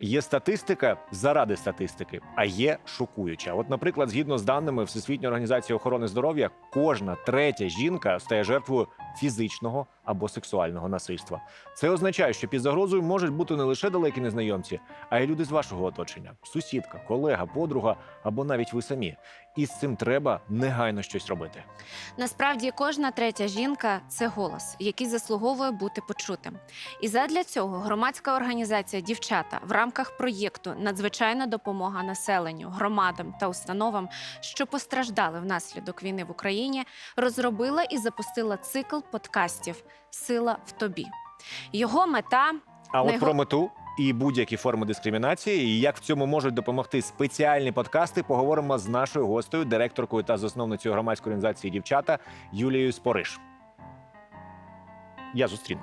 Є статистика заради статистики, а є шокуюча. От, наприклад, згідно з даними Всесвітньої організації охорони здоров'я, кожна третя жінка стає жертвою фізичного або сексуального насильства. Це означає, що під загрозою можуть бути не лише далекі незнайомці, а й люди з вашого оточення: сусідка, колега, подруга або навіть ви самі. І з цим треба негайно щось робити. Насправді кожна третя жінка це голос, який заслуговує бути почутим. І задля цього громадська організація Дівчата в рамках проєкту Надзвичайна допомога населенню, громадам та установам, що постраждали внаслідок війни в Україні, розробила і запустила цикл подкастів Сила в тобі. Його мета А от Не про мету і будь-які форми дискримінації, і як в цьому можуть допомогти спеціальні подкасти, поговоримо з нашою гостею, директоркою та засновницею громадської організації дівчата Юлією Спориш. Я зустріну.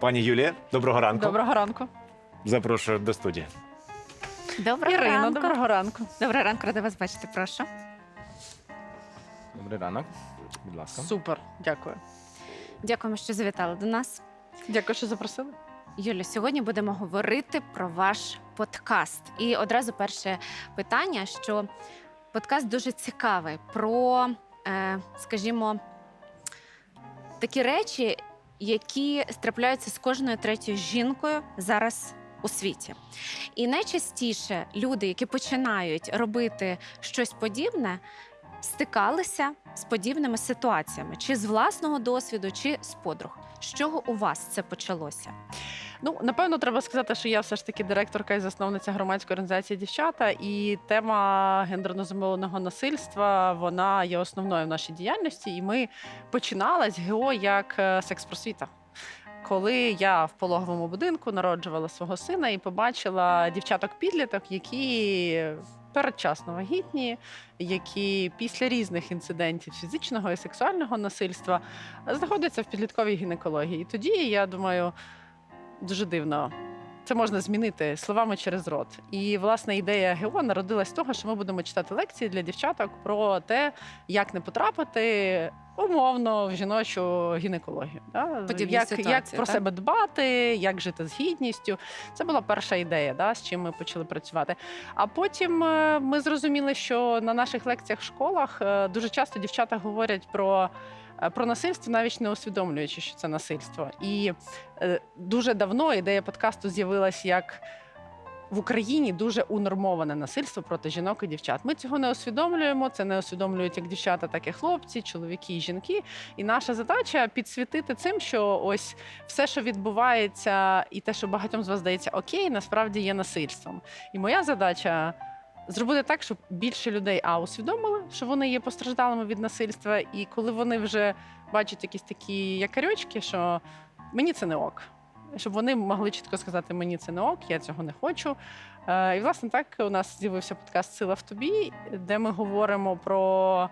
Пані Юлія, доброго ранку. Доброго ранку. Запрошую до студії. доброго Ірина, ранку. доброго ранку. Доброго ранку, рада вас бачити. Прошу. Добрий ранок. Будь ласка. Супер, дякую. Дякуємо, що завітали до нас. Дякую, що запросили. Юлю, сьогодні будемо говорити про ваш подкаст. І одразу перше питання: що подкаст дуже цікавий про, е, скажімо, такі речі, які трапляються з кожною третьою жінкою зараз у світі. І найчастіше люди, які починають робити щось подібне, стикалися з подібними ситуаціями, чи з власного досвіду, чи з подруг. З чого у вас це почалося? Ну, напевно, треба сказати, що я все ж таки директорка і засновниця громадської організації дівчата, і тема гендерно зумовленого насильства вона є основною в нашій діяльності. І ми починали з ГО як е, секс-просвіта. Коли я в пологовому будинку народжувала свого сина і побачила дівчаток-підліток, які передчасно вагітні, які після різних інцидентів фізичного і сексуального насильства знаходяться в підлітковій гінекології. І тоді я думаю, дуже дивно. Це можна змінити словами через рот. І власне ідея ГО народилась з того, що ми будемо читати лекції для дівчаток про те, як не потрапити умовно в жіночу гінекологію. Да? Подібні як, ситуації, як про так? себе дбати, як жити з гідністю. Це була перша ідея, да, з чим ми почали працювати. А потім е, ми зрозуміли, що на наших лекціях в школах е, дуже часто дівчата говорять про. е, Про насильство, навіть не усвідомлюючи, що це насильство. І е, дуже давно ідея подкасту з'явилась як в Україні дуже унормоване насильство проти жінок і дівчат. Ми цього не усвідомлюємо. Це не усвідомлюють як дівчата, так і хлопці, чоловіки і жінки. І наша задача підсвітити цим, що ось все, що відбувається, і те, що багатьом з вас здається окей, насправді є насильством. І моя задача. Зробити так, щоб більше людей а усвідомили, що вони є постраждалими від насильства, і коли вони вже бачать якісь такі якорючки, що мені це не ок. Щоб вони могли чітко сказати, мені це не ок, я цього не хочу. Е, і, власне, так у нас з'явився подкаст Сила в тобі, де ми говоримо про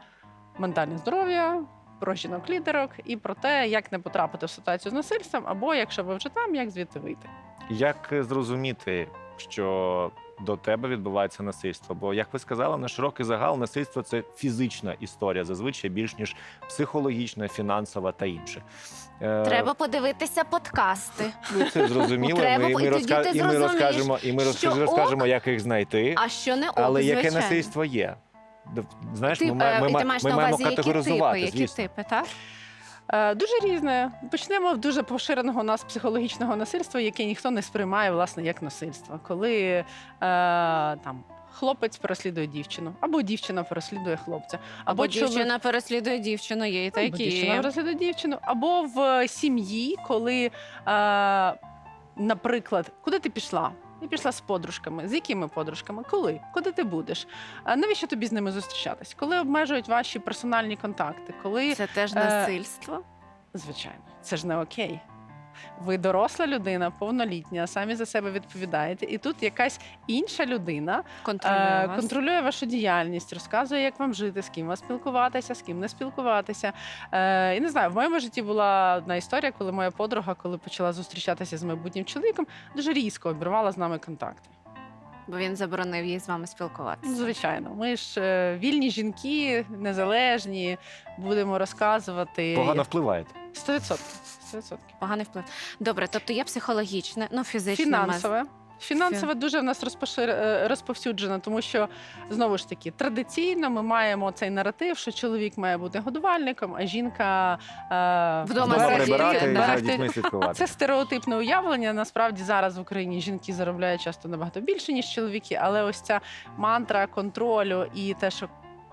ментальне здоров'я, про жінок-лідерок і про те, як не потрапити в ситуацію з насильством, або якщо ви вже там, як звідти вийти. Як е, зрозуміти, що до тебе відбувається насильство? Бо, як ви сказали, на широкий загал насильство це фізична історія, зазвичай більш ніж психологічна, фінансова та інше. Е, Треба подивитися подкасти. Ну, це зрозуміло. Треба, ми, і ми, розка... і ми розкажемо, і ми що розкаж- розкажемо, як їх знайти. А що не ок, Але яке звичайно. насильство є? Знаєш, Ти, ми, е, ми, маєш ми маємо увазі, які категоризувати, які звісно. типи, так? Е, Дуже різне. Почнемо в дуже поширеного у нас психологічного насильства, яке ніхто не сприймає власне як насильство. Коли е, там хлопець переслідує дівчину, або дівчина переслідує хлопця, Або чоловік- дівчина переслідує дівчину, є і або дівчина переслідує дівчину, або в сім'ї, коли, е, наприклад, куди ти пішла? Я пішла з подружками. З якими подружками? Коли? Куди ти будеш? А навіщо тобі з ними зустрічатись? Коли обмежують ваші персональні контакти? Коли Це теж Е, насильство. Звичайно, це ж не окей. Ви доросла людина, повнолітня, самі за себе відповідаєте, і тут якась інша людина Контролює е, вас. контролює вашу діяльність, розказує, як вам жити, з ким вас спілкуватися, з ким не спілкуватися. Е, і не знаю, в моєму житті була одна історія, коли моя подруга, коли почала зустрічатися з майбутнім чоловіком, дуже різко обірвала з нами контакти. Бо він заборонив їй з вами Ну, спілкуватися. звичайно, ми ж е, вільні жінки, незалежні, будемо розказувати. Погано впливаєте. 100%. 100%. Поганий вплив. Добре, тобто є психологічне, ну фізичне. Фінансове. Фінансове дуже в нас розпошир... розповсюджена, розповсюджено, тому що знову ж таки традиційно ми маємо цей наратив, що чоловік має бути годувальником, а жінка е... Вдома слідкувати. Це стереотипне уявлення. Насправді зараз в Україні жінки заробляють часто набагато більше, ніж чоловіки, але ось ця мантра контролю і те, що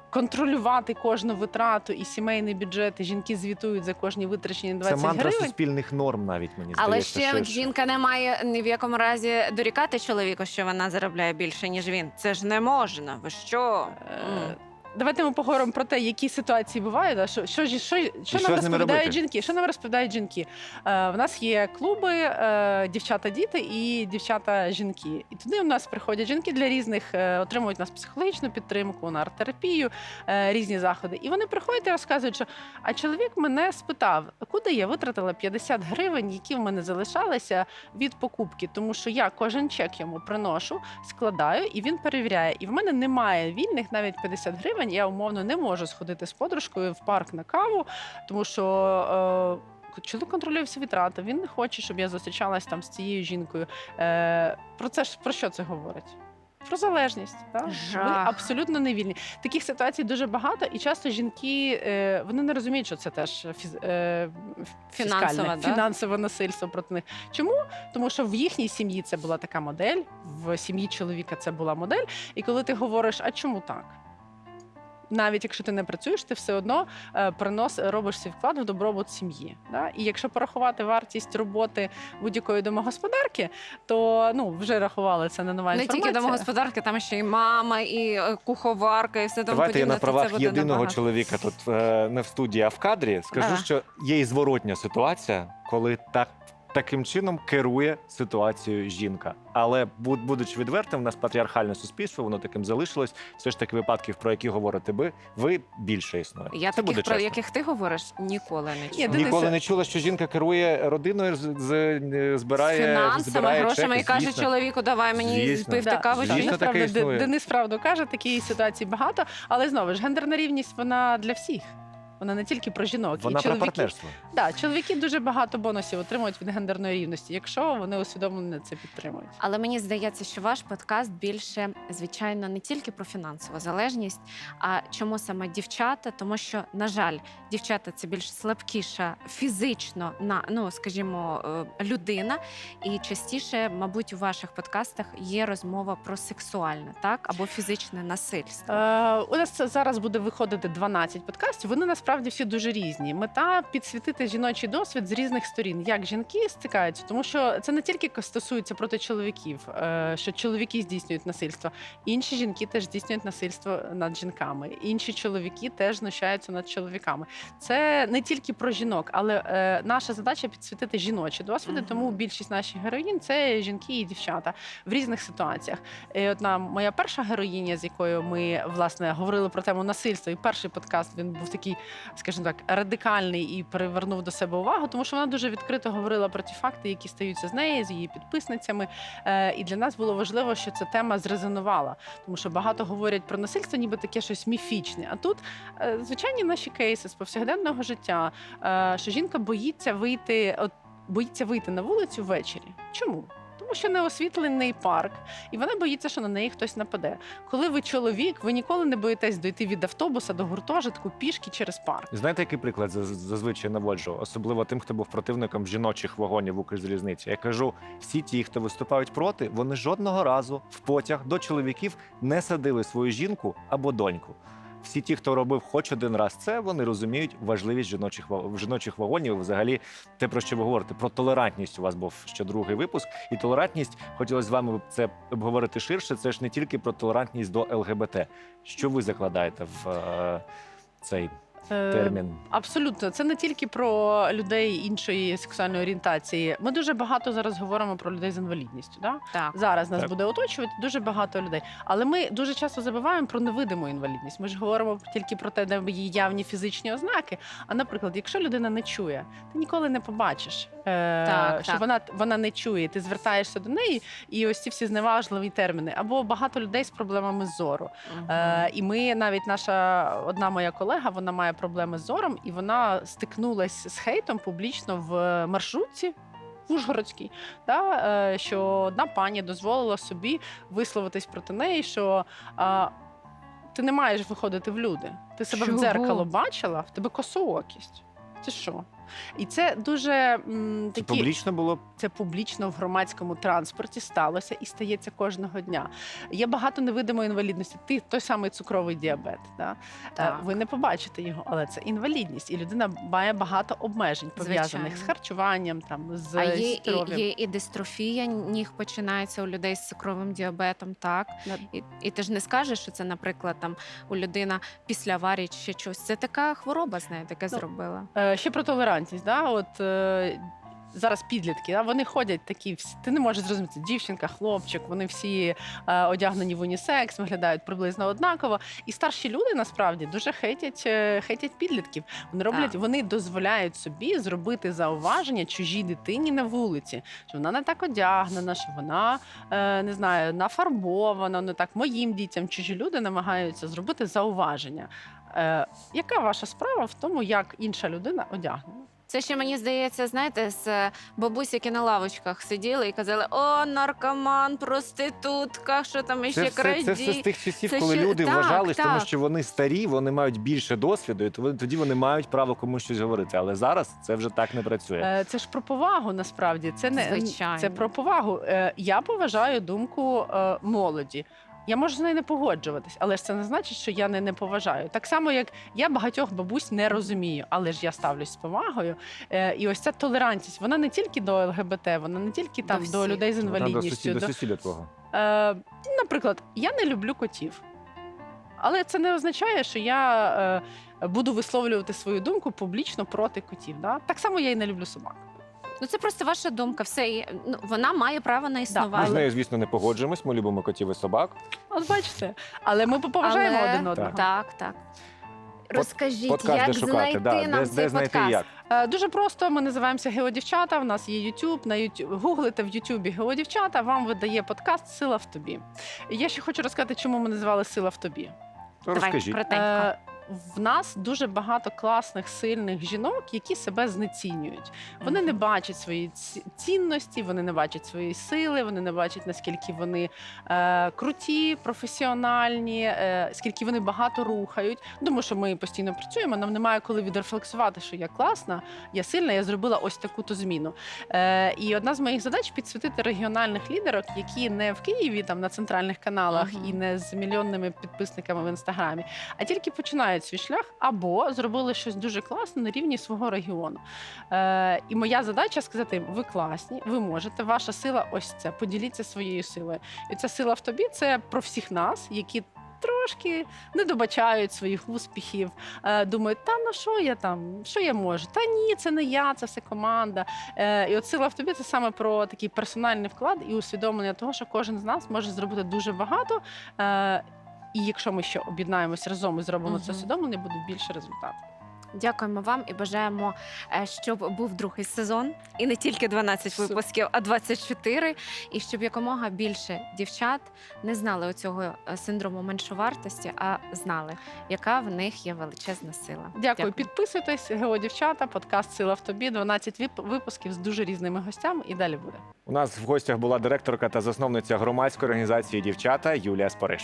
контролювати кожну витрату і сімейний бюджет, і жінки звітують за кожні витрачені 20 Це мантра гривень. суспільних норм, навіть мені Але ще що- жінка не має ні в якому разі дорікати чоловіку, що вона заробляє більше, ніж він. Це ж не можна. Ви що? Е. Давайте ми поговоримо про те, які ситуації бувають. да, Що, що, що, що що нам з ними розповідають робити? жінки? Що нам розповідають жінки? Е, в нас є клуби е, дівчата-діти і дівчата-жінки. І туди у нас приходять жінки для різних, е, отримують у нас психологічну підтримку, на арт-терапію, е, різні заходи. І вони приходять і розказують, що а чоловік мене спитав, куди я витратила 50 гривень, які в мене залишалися від покупки, тому що я кожен чек йому приношу, складаю, і він перевіряє. І в мене немає вільних навіть 50 гривень. Я умовно не можу сходити з подружкою в парк на каву, тому що. Е, Чоловік контролює всі витрати. Він не хоче, щоб я зустрічалась там з цією жінкою. Е, про це ж про що це говорить? Про залежність. Так? Жах. абсолютно не вільні. Таких ситуацій дуже багато, і часто жінки е, вони не розуміють, що це теж фіз, е, Фінансове, да? фінансове насильство проти них. Чому? Тому що в їхній сім'ї це була така модель, в сім'ї чоловіка це була модель. І коли ти говориш, а чому так? Навіть якщо ти не працюєш, ти все одно е, принос робиш свій вклад в добробут сім'ї. Да? І якщо порахувати вартість роботи будь-якої домогосподарки, то ну вже рахували це не нова Не інформація. тільки домогосподарки, там ще і мама, і е, куховарка, і все тому Давайте я на то це правах єдиного набагато. чоловіка тут е, не в студії, а в кадрі скажу, Ага. що є і зворотня ситуація, коли так. Таким чином керує ситуацією жінка. Але будучи відвертим, у нас патріархальне суспільство, воно таким залишилось. Все ж таки, випадків, про які говорите ви, ви більше існує. Я Це буде таких, про чесно. яких ти говориш, ніколи не чула. Ні, Ніколи не чула, що жінка керує родиною, з, з, е, збирає, Фінансами, збирає грошами чеки, і каже звісно. чоловіку, давай мені пивти каву. Звісно, таке існує. Денис правду каже, такі ситуації багато. Але знову ж гендерна рівність вона для всіх. Вона не тільки про жінок. Вона і про партнерство. да, чоловіки дуже багато бонусів отримують від гендерної рівності, якщо вони усвідомлено це підтримують. Але мені здається, що ваш подкаст більше, звичайно, не тільки про фінансову залежність, а чому саме дівчата? Тому що, на жаль, дівчата це більш слабкіша фізично на ну, скажімо, е, людина. І частіше, мабуть, у ваших подкастах є розмова про сексуальне, так або фізичне насильство. Е, у нас зараз буде виходити 12 подкастів. Вони насправді всі дуже різні. Мета підсвітити жіночий досвід з різних сторін, як жінки стикаються, тому що це не тільки стосується проти чоловіків, е, що чоловіки здійснюють насильство. Інші жінки теж здійснюють насильство над жінками. Інші чоловіки теж знущаються над чоловіками. Це не тільки про жінок, але е, наша задача підсвітити жіночі досвіди. Тому більшість наших героїн це жінки і дівчата в різних ситуаціях. І одна моя перша героїня, з якою ми власне говорили про тему насильства, і перший подкаст він був такий, скажімо так, радикальний і привернув до себе увагу, тому що вона дуже відкрито говорила про ті факти, які стаються з нею, з її підписницями. Е, І для нас було важливо, що ця тема зрезонувала, тому що багато говорять про насильство, ніби таке щось міфічне. А тут е, звичайні наші кейси з повсякденного життя, е, що жінка боїться вийти, от боїться вийти на вулицю ввечері. Чому? Тому що не освітлений парк, і вона боїться, що на неї хтось нападе. Коли ви чоловік, ви ніколи не боїтесь дойти від автобуса до гуртожитку пішки через парк. Знаєте, який приклад заз- зазвичай наводжу, особливо тим, хто був противником жіночих вагонів в Укрзалізниці. Я кажу, всі ті, хто виступають проти, вони жодного разу в потяг до чоловіків не садили свою жінку або доньку. Всі ті, хто робив хоч один раз це, вони розуміють важливість жіночих жіночих вагонів. Взагалі, те про що ви говорите, про толерантність. У вас був ще другий випуск, і толерантність хотілося з вами це обговорити ширше. Це ж не тільки про толерантність до ЛГБТ. Що ви закладаєте в е, цей Е, термін? Абсолютно, це не тільки про людей іншої сексуальної орієнтації. Ми дуже багато зараз говоримо про людей з інвалідністю. Да? Так. Зараз нас Так. буде оточувати дуже багато людей. Але ми дуже часто забуваємо про невидиму інвалідність. Ми ж говоримо тільки про те, де є явні фізичні ознаки. А наприклад, якщо людина не чує, ти ніколи не побачиш, е, Так, що так. вона вона не чує. Ти звертаєшся до неї, і ось ці всі зневажливі терміни. Або багато людей з проблемами зору. Е, і ми навіть наша одна моя колега, вона має проблеми з зором, і вона стикнулася з хейтом публічно в маршрутці. Ужгородській, да, е, що одна пані дозволила собі висловитись проти неї, що а, ти не маєш виходити в люди. Ти себе Чого? в дзеркало бачила, в тебе косоокість. Це що? І це дуже м, Це публічно було це публічно в громадському транспорті сталося і стається кожного дня. Є багато невидимої інвалідності. Ти той самий цукровий діабет. Да? Так. Ви не побачите його, але це інвалідність, і людина має багато обмежень пов'язаних Звичайно. з харчуванням, там з А є, і, здоров'ям. є і дистрофія ніг починається у людей з цукровим діабетом, так? Да. І, і ти ж не скажеш, що це, наприклад, там у людина після аварії чи ще щось. Це така хвороба з нею таке Ну, зробила. Е, Ще про толерантність. Да? От, е, зараз підлітки, да? вони ходять такі, всі, ти не можеш зрозуміти, дівчинка, хлопчик, вони всі е, одягнені в унісекс, виглядають приблизно однаково. І старші люди насправді дуже хейтять, е, хейтять підлітків. Вони роблять, Так. вони дозволяють собі зробити зауваження чужій дитині на вулиці, що вона не так одягнена, що вона е, не знаю, нафарбована, не так моїм дітям. Чужі люди намагаються зробити зауваження. Е, яка ваша справа в тому, як інша людина одягнена? Це ще мені здається, знаєте, з е, бабусь, які на лавочках сиділи і казали: о, наркоман, проститутка, що там іще все, краді. це все з тих часів, Це коли ще- люди так, вважались, тому так. що вони старі, вони мають більше досвіду, і то- тоді вони мають право комусь щось говорити. Але зараз це вже так не працює. Е, Це ж про повагу насправді. Це не Звичайно. це про повагу. Е, Я поважаю думку е, молоді. Я можу з нею не погоджуватись, але ж це не значить, що я не, не поважаю. Так само, як я багатьох бабусь не розумію, але ж я ставлюсь з повагою. Е, І ось ця толерантність, вона не тільки до ЛГБТ, вона не тільки там До до, людей з до інвалідністю. до сусіда твого. Е, наприклад, я не люблю котів. Але це не означає, що я е, буду висловлювати свою думку публічно проти котів. Да? Так само я і не люблю собак. Ну це просто ваша думка. Все і, ну, вона має право на існування. Ми з нею, звісно, не погоджуємось. Ми любимо котів і собак. От бачите, але ми поважаємо Але- один одного. Так, так. Розкажіть, Подкаст, як де шукати, знайти да, нам де, цей де знайти подкаст? як. Е, Дуже просто. Ми називаємося Геодівчата. В нас є YouTube. На YouTube гуглите в Ютубі Геодівчата. Вам видає подкаст Сила в тобі. Я ще хочу розказати, чому ми назвали Сила в тобі. То Давай, Розкажіть. коротенько. Е, в нас дуже багато класних, сильних жінок, які себе знецінюють. Вони не бачать свої цінності, вони не бачать свої сили, вони не бачать наскільки вони е, круті, професіональні, е, скільки вони багато рухають. Думаю, що ми постійно працюємо. Нам немає коли відрефлексувати, що я класна, я сильна, я зробила ось таку-то зміну. Е, і одна з моїх задач підсвітити регіональних лідерок, які не в Києві, там на центральних каналах Мгм. і не з мільйонними підписниками в інстаграмі, а тільки починають свій шлях або зробили щось дуже класне на рівні свого регіону. Е, і моя задача сказати: їм, ви класні, ви можете, ваша сила ось це. Поділіться своєю силою. І ця сила в тобі це про всіх нас, які. Трошки не добачають своїх успіхів, е, думають, та ну що я там, що я можу? Та ні, це не я, це все команда. Е, і от сила в тобі це саме про такий персональний вклад і усвідомлення того, що кожен з нас може зробити дуже багато. І якщо ми ще об'єднаємось разом і зробимо це Мгм. усвідомлення, буде більше результату. Дякуємо вам і бажаємо, е, щоб був другий сезон, і не тільки 12 Супер. випусків, а 24, і щоб якомога більше дівчат не знали оцього е, синдрому меншовартості, а знали, яка в них є величезна сила. Дякую. Підписуйтесь, Геодівчата, подкаст Сила в тобі. 12 вип- випусків з дуже різними гостями. І далі буде. У нас в гостях була директорка та засновниця громадської організації Дівчата Юлія Спориш.